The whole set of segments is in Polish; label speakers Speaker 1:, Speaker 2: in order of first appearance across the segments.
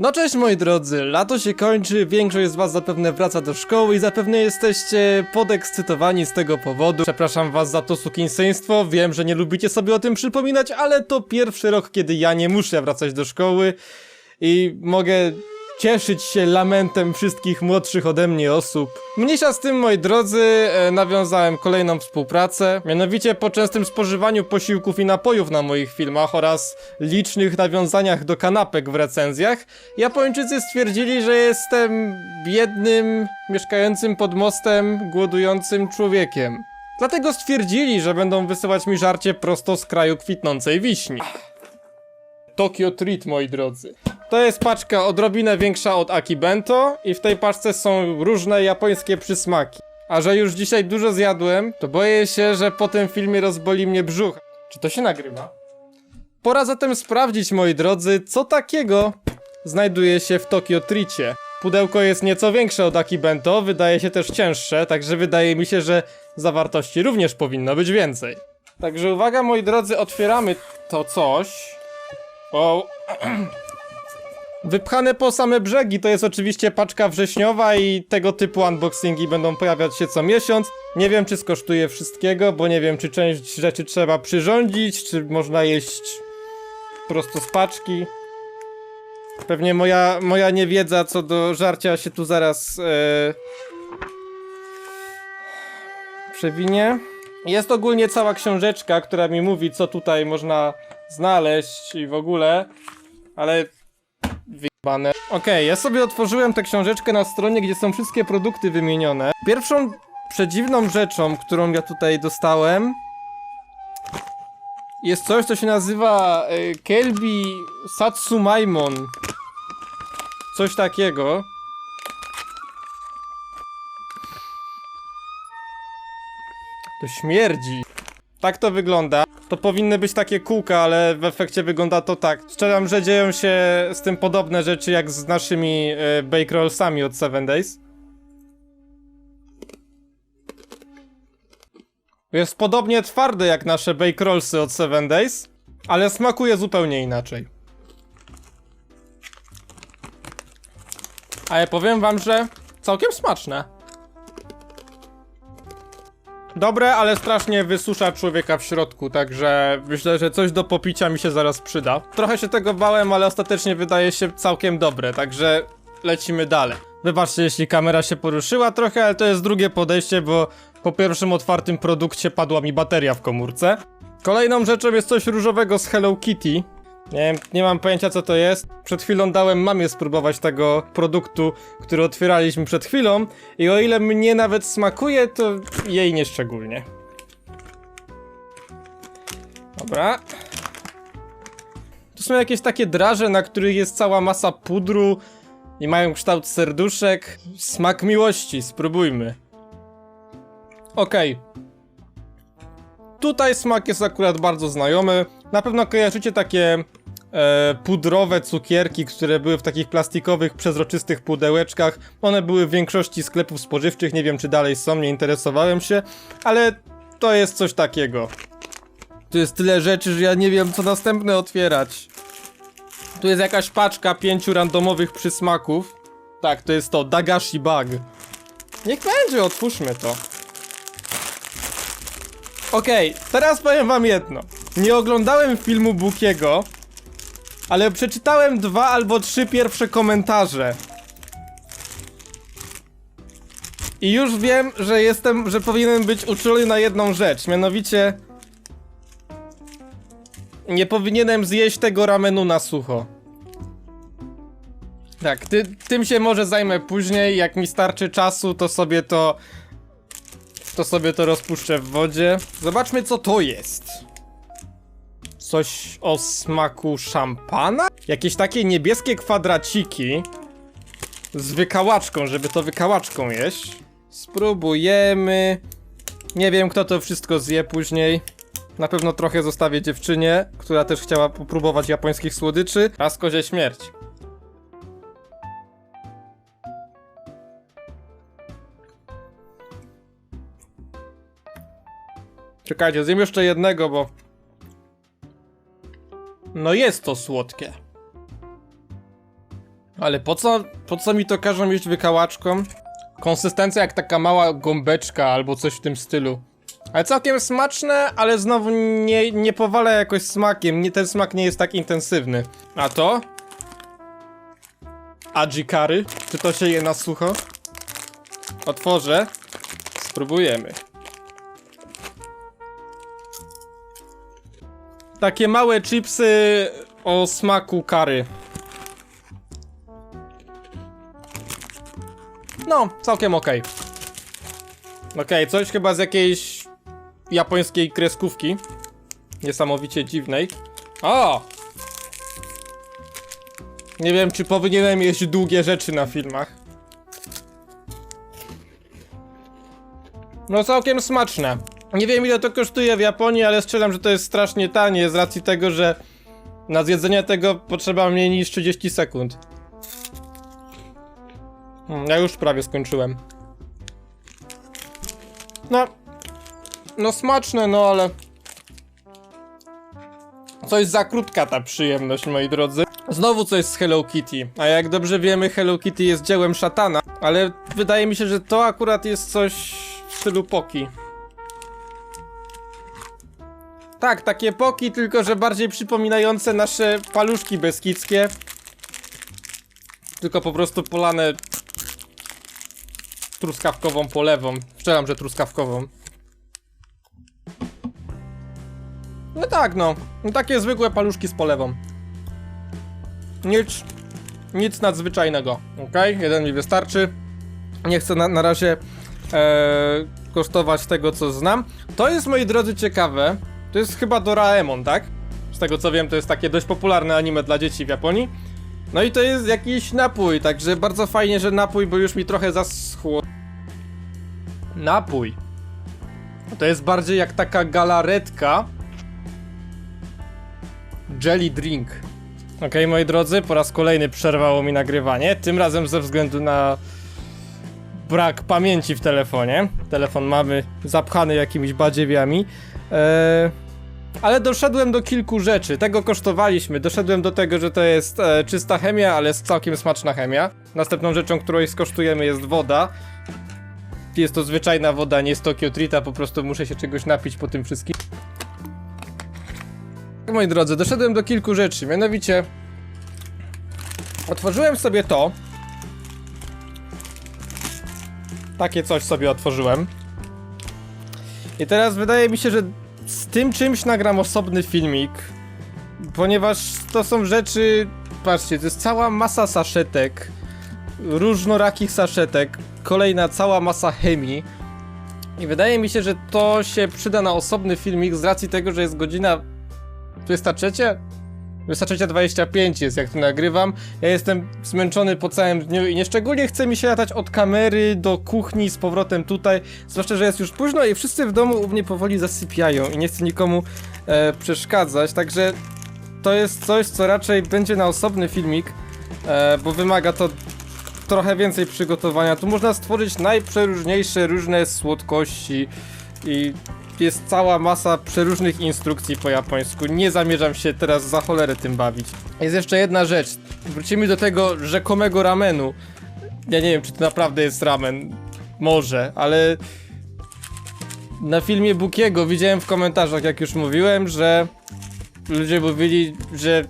Speaker 1: No cześć moi drodzy, lato się kończy, większość z was zapewne wraca do szkoły i zapewne jesteście podekscytowani z tego powodu. Przepraszam was za to sukienstwo, wiem, że nie lubicie sobie o tym przypominać, ale to pierwszy rok, kiedy ja nie muszę wracać do szkoły i mogę cieszyć się lamentem wszystkich młodszych ode mnie osób. Mniejsza z tym, moi drodzy, e, nawiązałem kolejną współpracę, mianowicie po częstym spożywaniu posiłków i napojów na moich filmach oraz licznych nawiązaniach do kanapek w recenzjach, Japończycy stwierdzili, że jestem biednym, mieszkającym pod mostem, głodującym człowiekiem. Dlatego stwierdzili, że będą wysyłać mi żarcie prosto z kraju kwitnącej wiśni. Tokyo Treat, moi drodzy. To jest paczka odrobinę większa od Akibento i w tej paczce są różne japońskie przysmaki. A że już dzisiaj dużo zjadłem, to boję się, że po tym filmie rozboli mnie brzuch. Czy to się nagrywa? Pora zatem sprawdzić, moi drodzy, co takiego znajduje się w Tokyo Tricie. Pudełko jest nieco większe od Akibento, wydaje się też cięższe, także wydaje mi się, że zawartości również powinno być więcej. Także uwaga, moi drodzy, otwieramy to coś. O. Wypchane po same brzegi to jest oczywiście paczka wrześniowa i tego typu unboxingi będą pojawiać się co miesiąc. Nie wiem czy skosztuje wszystkiego, bo nie wiem czy część rzeczy trzeba przyrządzić, czy można jeść prosto z paczki. Pewnie moja, moja niewiedza co do żarcia się tu zaraz e, przewinie. Jest ogólnie cała książeczka, która mi mówi, co tutaj można znaleźć i w ogóle, ale Okej, ja sobie otworzyłem tę książeczkę na stronie, gdzie są wszystkie produkty wymienione. Pierwszą przedziwną rzeczą, którą ja tutaj dostałem, jest coś, co się nazywa e, Kelbi Satsumaimon. Coś takiego. To śmierdzi. Tak to wygląda. To powinny być takie kółka, ale w efekcie wygląda to tak. Strzelam, że dzieją się z tym podobne rzeczy jak z naszymi rollsami od 7 Days. Jest podobnie twardy jak nasze bake rollsy od 7 Days, ale smakuje zupełnie inaczej. A ja powiem wam, że całkiem smaczne. Dobre, ale strasznie wysusza człowieka w środku, także myślę, że coś do popicia mi się zaraz przyda. Trochę się tego bałem, ale ostatecznie wydaje się całkiem dobre, także lecimy dalej. Wybaczcie, jeśli kamera się poruszyła trochę, ale to jest drugie podejście, bo po pierwszym otwartym produkcie padła mi bateria w komórce. Kolejną rzeczą jest coś różowego z Hello Kitty. Nie, nie mam pojęcia co to jest. Przed chwilą dałem mamie spróbować tego produktu, który otwieraliśmy przed chwilą i o ile mnie nawet smakuje, to jej nie szczególnie. Dobra. Tu są jakieś takie draże, na których jest cała masa pudru i mają kształt serduszek. Smak miłości, spróbujmy. Okej. Tutaj smak jest akurat bardzo znajomy. Na pewno kojarzycie takie e, pudrowe cukierki, które były w takich plastikowych, przezroczystych pudełeczkach. One były w większości sklepów spożywczych, nie wiem czy dalej są, nie interesowałem się, ale to jest coś takiego. Tu jest tyle rzeczy, że ja nie wiem co następne otwierać. Tu jest jakaś paczka pięciu randomowych przysmaków. Tak, to jest to, Dagashi Bug. Niech będzie, otwórzmy to. Okej, teraz powiem wam jedno. Nie oglądałem filmu Bukiego, ale przeczytałem dwa albo trzy pierwsze komentarze. I już wiem, że jestem, że powinienem być uczulony na jedną rzecz, mianowicie nie powinienem zjeść tego ramenu na sucho. Tak, ty, tym się może zajmę później, jak mi starczy czasu, to sobie to to sobie to rozpuszczę w wodzie. Zobaczmy co to jest. Coś o smaku szampana? Jakieś takie niebieskie kwadraciki z wykałaczką, żeby to wykałaczką jeść. Spróbujemy. Nie wiem kto to wszystko zje później. Na pewno trochę zostawię dziewczynie, która też chciała popróbować japońskich słodyczy. Raz kozie śmierć. Czekajcie, zjem jeszcze jednego, bo... No jest to słodkie. Ale po co, po co mi to każą jeść wykałaczką? Konsystencja jak taka mała gąbeczka albo coś w tym stylu. Ale całkiem smaczne, ale znowu nie, nie powala jakoś smakiem. Nie, ten smak nie jest tak intensywny. A to? Ajikary? Czy to się je na sucho? Otworzę. Spróbujemy. Takie małe chipsy o smaku kary. No, całkiem okej. Okej, coś chyba z jakiejś japońskiej kreskówki. Niesamowicie dziwnej. O! Nie wiem, czy powinienem jeść długie rzeczy na filmach. No całkiem smaczne. Nie wiem ile to kosztuje w Japonii, ale strzelam, że to jest strasznie tanie z racji tego, że na zjedzenie tego potrzeba mniej niż 30 sekund. Mm, Ja już prawie skończyłem. No. No smaczne, no ale... Coś za krótka ta przyjemność, moi drodzy. Znowu coś z Hello Kitty. A jak dobrze wiemy, Hello Kitty jest dziełem szatana. Ale wydaje mi się, że to akurat jest coś w stylu Poki. Tak, takie Poki, tylko że bardziej przypominające nasze paluszki beskidzkie. Tylko po prostu polane truskawkową polewą. Strzelam, że truskawkową. No tak, no. no. Takie zwykłe paluszki z polewą. Nic, nic nadzwyczajnego. Ok, jeden mi wystarczy. Nie chcę na, na razie e, kosztować tego, co znam. To jest, moi drodzy, ciekawe. To jest chyba Doraemon, tak? Z tego co wiem, to jest takie dość popularne anime dla dzieci w Japonii. No i to jest jakiś napój, także bardzo fajnie, że napój, bo już mi trochę zaschło. Napój. To jest bardziej jak taka galaretka. Jelly drink. Okej, moi drodzy, po raz kolejny przerwało mi nagrywanie. Tym razem ze względu na brak pamięci w telefonie. Telefon mamy zapchany jakimiś badziewiami. Eee, ale doszedłem do kilku rzeczy. Tego kosztowaliśmy. Doszedłem do tego, że to jest e, czysta chemia, ale jest całkiem smaczna chemia. Następną rzeczą, której skosztujemy jest woda. Jest to zwyczajna woda, nie z Tokyo Trita, po prostu muszę się czegoś napić po tym wszystkim. Moi drodzy, doszedłem do kilku rzeczy, mianowicie otworzyłem sobie to. Takie coś sobie otworzyłem. I teraz wydaje mi się, że z tym czymś nagram osobny filmik, ponieważ to są rzeczy, patrzcie, to jest cała masa saszetek, różnorakich saszetek, kolejna cała masa chemii. I wydaje mi się, że to się przyda na osobny filmik z racji tego, że jest godzina 23? 23.25 jest jak tu nagrywam. Ja jestem zmęczony po całym dniu i nieszczególnie chce mi się latać od kamery do kuchni z powrotem tutaj. Zwłaszcza, że jest już późno i wszyscy w domu u mnie powoli zasypiają i nie chcę nikomu e, przeszkadzać, także to jest coś, co raczej będzie na osobny filmik, e, bo wymaga to trochę więcej przygotowania. Tu można stworzyć najprzeróżniejsze różne słodkości i jest cała masa przeróżnych instrukcji po japońsku. Nie zamierzam się teraz za cholerę tym bawić. Jest jeszcze jedna rzecz. Wrócimy do tego rzekomego ramenu. Ja nie wiem, czy to naprawdę jest ramen. Może, ale na filmie Bukiego widziałem w komentarzach, jak już mówiłem, że ludzie mówili, że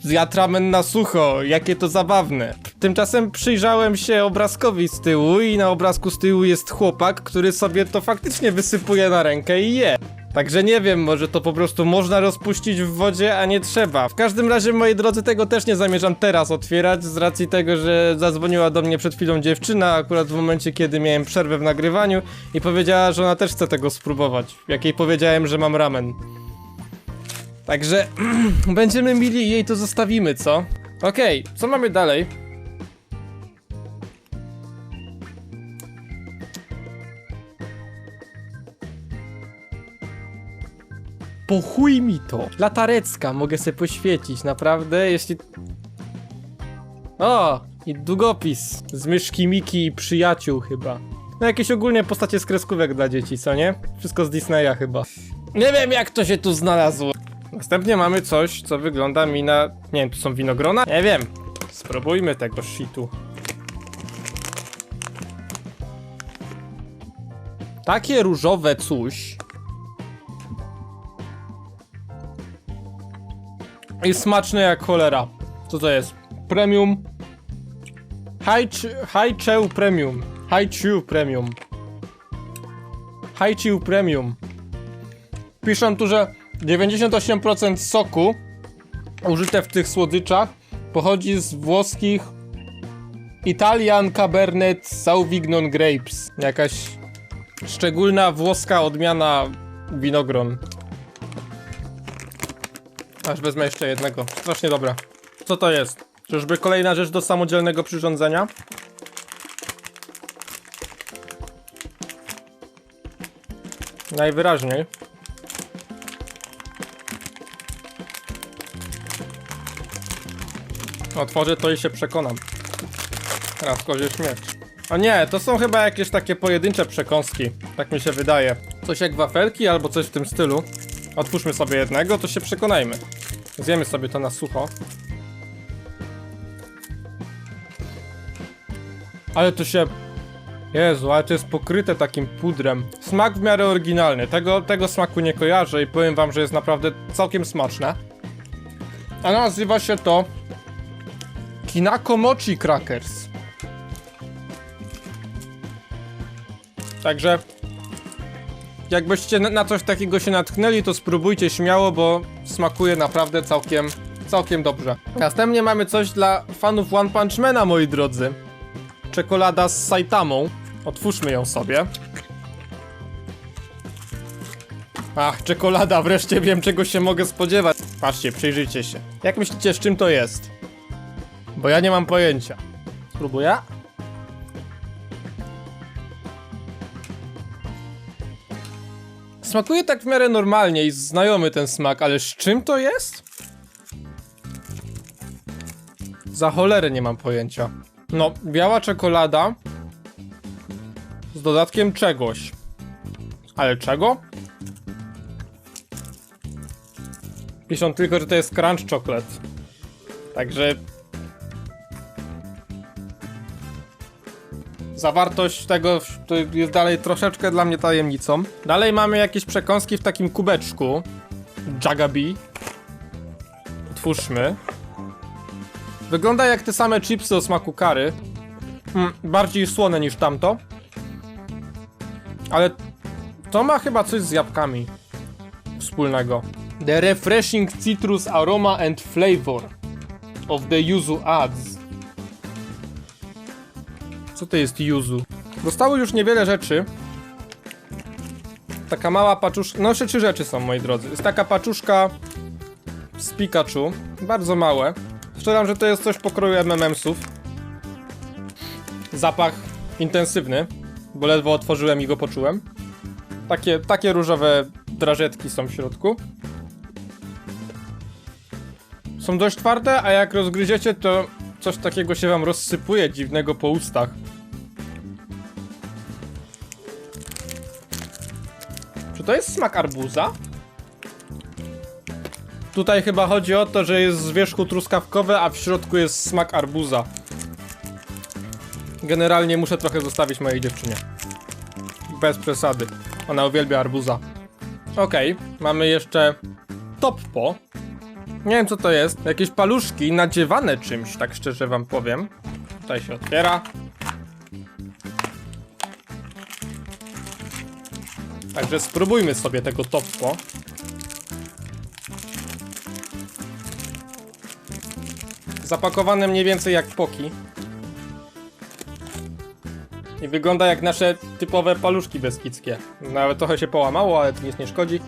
Speaker 1: zjadł ramen na sucho, jakie to zabawne. Tymczasem przyjrzałem się obrazkowi z tyłu i na obrazku z tyłu jest chłopak, który sobie to faktycznie wysypuje na rękę i je. Także nie wiem, może to po prostu można rozpuścić w wodzie, a nie trzeba. W każdym razie, moi drodzy, tego też nie zamierzam teraz otwierać, z racji tego, że zadzwoniła do mnie przed chwilą dziewczyna, akurat w momencie, kiedy miałem przerwę w nagrywaniu i powiedziała, że ona też chce tego spróbować. Jak jej powiedziałem, że mam ramen. Także będziemy mili i jej to zostawimy, co? Okej, co mamy dalej? Po chuj mi to. Latarecka, mogę sobie poświecić, naprawdę, jeśli... O, i długopis z myszki Miki i przyjaciół chyba. No jakieś ogólnie postacie z kreskówek dla dzieci, co nie? Wszystko z Disneya chyba. Nie wiem jak to się tu znalazło. Następnie mamy coś, co wygląda mi na... Nie wiem, tu są winogrona? Nie wiem. Spróbujmy tego shitu. Takie różowe coś. I smaczne jak cholera. Co to jest? Premium. Chew Premium. Chew Premium. Chew Premium. Piszą tu, że 98% soku użyte w tych słodyczach pochodzi z włoskich Italian Cabernet Sauvignon Grapes. Jakaś szczególna włoska odmiana winogron. Aż wezmę jeszcze jednego. Strasznie dobra. Co to jest? Czyżby kolejna rzecz do samodzielnego przyrządzenia? Najwyraźniej. Otworzę to i się przekonam. Teraz kozie śmierć. O nie, to są chyba jakieś takie pojedyncze przekąski. Tak mi się wydaje. Coś jak wafelki albo coś w tym stylu. Otwórzmy sobie jednego, to się przekonajmy. Zjemy sobie to na sucho. Ale to się... Jezu, ale to jest pokryte takim pudrem. Smak w miarę oryginalny. Tego, tego smaku nie kojarzę i powiem wam, że jest naprawdę całkiem smaczne. A nazywa się to... Kinako Mochi Crackers. Także... Jakbyście na- coś takiego się natknęli, to spróbujcie śmiało, bo smakuje naprawdę całkiem, całkiem dobrze. Następnie mamy coś dla fanów One Punch Mana, moi drodzy. Czekolada z Saitamą. Otwórzmy ją sobie. Ach, czekolada, wreszcie wiem czego się mogę spodziewać. Patrzcie, przyjrzyjcie się. Jak myślicie, z czym to jest? Bo ja nie mam pojęcia. Spróbuję? Smakuje tak w miarę normalnie i znajomy ten smak, ale z czym to jest? Za cholerę nie mam pojęcia. No, biała czekolada z dodatkiem czegoś. Ale czego? Piszą tylko, że to jest crunch chocolate. Także... Zawartość tego jest dalej troszeczkę dla mnie tajemnicą. Dalej mamy jakieś przekąski w takim kubeczku. Jagabi. Otwórzmy. Wygląda jak te same chipsy o smaku kary. Mm, bardziej słone niż tamto. Ale to ma chyba coś z jabłkami wspólnego. The refreshing citrus aroma and flavor of the yuzu adds. Co to jest yuzu? Zostało już niewiele rzeczy. Taka mała paczuszka. No, jeszcze trzy rzeczy są, moi drodzy. Jest taka paczuszka z Pikachu. Bardzo małe. Strzelam, że to jest coś pokroju MMMsów. Zapach intensywny, bo ledwo otworzyłem i go poczułem. Takie, takie różowe drażetki są w środku. Są dość twarde, a jak rozgryziecie, to coś takiego się wam rozsypuje dziwnego po ustach. Czy to jest smak arbuza? Tutaj chyba chodzi o to, że jest z wierzchu truskawkowe, a w środku jest smak arbuza. Generalnie muszę trochę zostawić mojej dziewczynie. Bez przesady. Ona uwielbia arbuza. Okej, mamy jeszcze toppo. Nie wiem co to jest. Jakieś paluszki nadziewane czymś, tak szczerze wam powiem. Tutaj się otwiera. Także spróbujmy sobie tego toppo. Zapakowane mniej więcej jak poki. I wygląda jak nasze typowe paluszki beskidzkie. Nawet trochę się połamało, ale to nic nie szkodzi.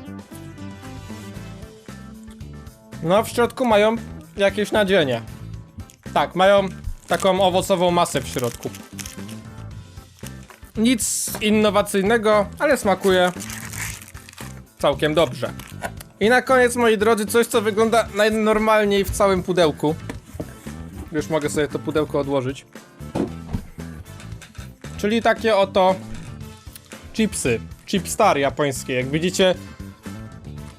Speaker 1: No, w środku mają jakieś nadzienie. Tak, mają taką owocową masę w środku. Nic innowacyjnego, ale smakuje całkiem dobrze. I na koniec, moi drodzy, coś co wygląda najnormalniej w całym pudełku. Już mogę sobie to pudełko odłożyć. Czyli takie oto chipsy. Chipstar japońskie. Jak widzicie,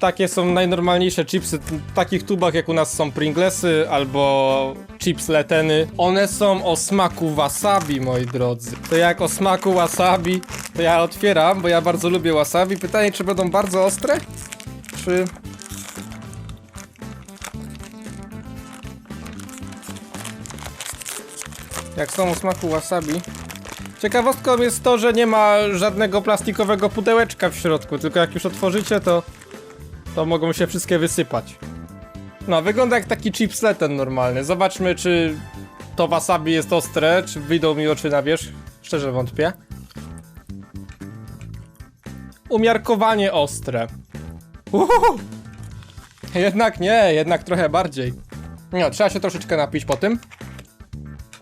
Speaker 1: takie są najnormalniejsze chipsy w takich tubach jak u nas są Pringlesy albo chips leteny. One są o smaku wasabi, moi drodzy. To jak o smaku wasabi, to ja otwieram, bo ja bardzo lubię wasabi. Pytanie, czy będą bardzo ostre? Czy... Jak są o smaku wasabi. Ciekawostką jest to, że nie ma żadnego plastikowego pudełeczka w środku, tylko jak już otworzycie, to to mogą się wszystkie wysypać. No, wygląda jak taki chipsleten normalny. Zobaczmy, czy to wasabi jest ostre, czy wyjdą mi oczy na wierzch. Szczerze wątpię. Umiarkowanie ostre. Uhuhu. Jednak nie, jednak trochę bardziej. No, trzeba się troszeczkę napić po tym.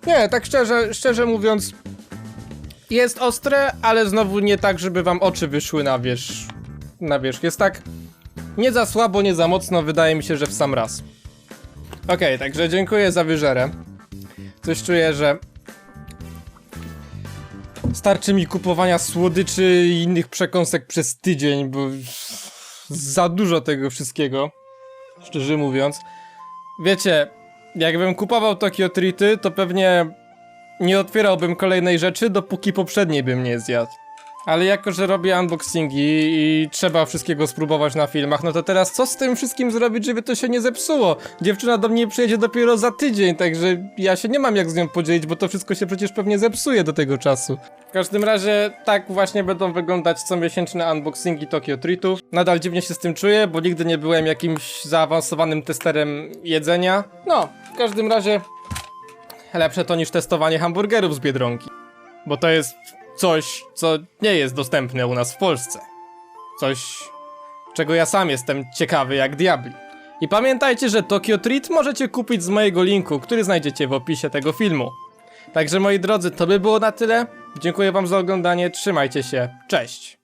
Speaker 1: Nie, tak szczerze, szczerze mówiąc, jest ostre, ale znowu nie tak, żeby wam oczy wyszły na wierzch. Na wierzch. Jest tak nie za słabo, nie za mocno, wydaje mi się, że w sam raz. Okej, także dziękuję za wyżerę. Coś czuję, że starczy mi kupowania słodyczy i innych przekąsek przez tydzień, bo za dużo tego wszystkiego, szczerze mówiąc. Wiecie, jakbym kupował Tokyo Treaty, to pewnie nie otwierałbym kolejnej rzeczy, dopóki poprzedniej bym nie zjadł. Ale jako, że robię unboxingi i trzeba wszystkiego spróbować na filmach, no to teraz co z tym wszystkim zrobić, żeby to się nie zepsuło? Dziewczyna do mnie przyjedzie dopiero za tydzień, także ja się nie mam jak z nią podzielić, bo to wszystko się przecież pewnie zepsuje do tego czasu. W każdym razie tak właśnie będą wyglądać comiesięczne unboxingi Tokyo Treatów. Nadal dziwnie się z tym czuję, bo nigdy nie byłem jakimś zaawansowanym testerem jedzenia. No, w każdym razie lepsze to niż testowanie hamburgerów z Biedronki. Bo to jest coś, co nie jest dostępne u nas w Polsce. Coś, czego ja sam jestem ciekawy jak diabli. I pamiętajcie, że Tokyo Treat możecie kupić z mojego linku, który znajdziecie w opisie tego filmu. Także moi drodzy, to by było na tyle. Dziękuję wam za oglądanie, trzymajcie się, cześć!